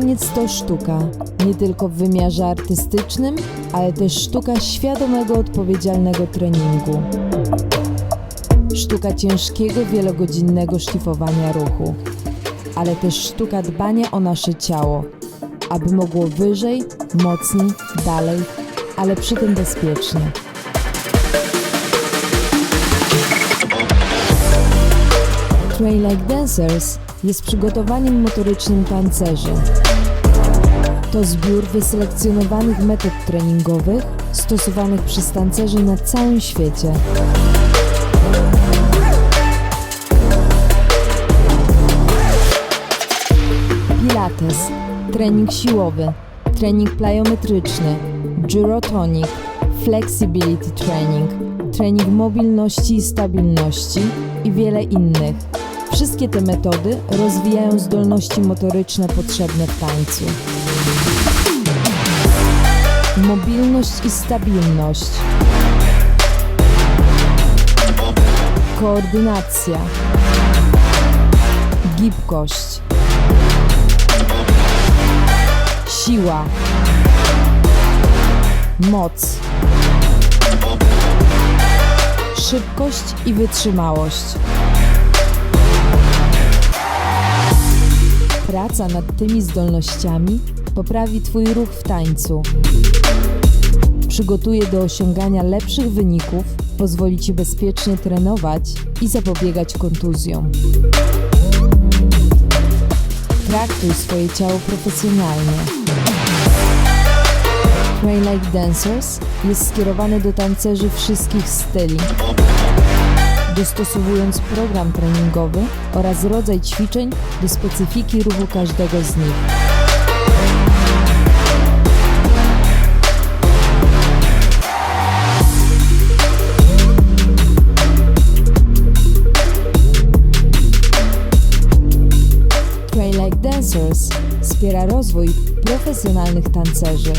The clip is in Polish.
Taniec to sztuka, nie tylko w wymiarze artystycznym, ale też sztuka świadomego, odpowiedzialnego treningu. Sztuka ciężkiego, wielogodzinnego szlifowania ruchu, ale też sztuka dbania o nasze ciało, aby mogło wyżej, mocniej, dalej, ale przy tym bezpiecznie. Train Like Dancers jest przygotowaniem motorycznym tancerzy. To zbiór wyselekcjonowanych metod treningowych stosowanych przez tancerzy na całym świecie. Pilates, trening siłowy, trening plyometryczny, gyrotonic, flexibility training, trening mobilności i stabilności i wiele innych. Wszystkie te metody rozwijają zdolności motoryczne potrzebne w tańcu. Mobilność i stabilność. Koordynacja. Gibkość. Siła. Moc. Szybkość i wytrzymałość. Praca nad tymi zdolnościami poprawi Twój ruch w tańcu. Przygotuje do osiągania lepszych wyników, pozwoli Ci bezpiecznie trenować i zapobiegać kontuzjom. Traktuj swoje ciało profesjonalnie. Train Like Dancers jest skierowany do tancerzy wszystkich styli, dostosowując program treningowy oraz rodzaj ćwiczeń do specyfiki ruchu każdego z nich. Train Like Dancers wspiera rozwój profesjonalnych tancerzy.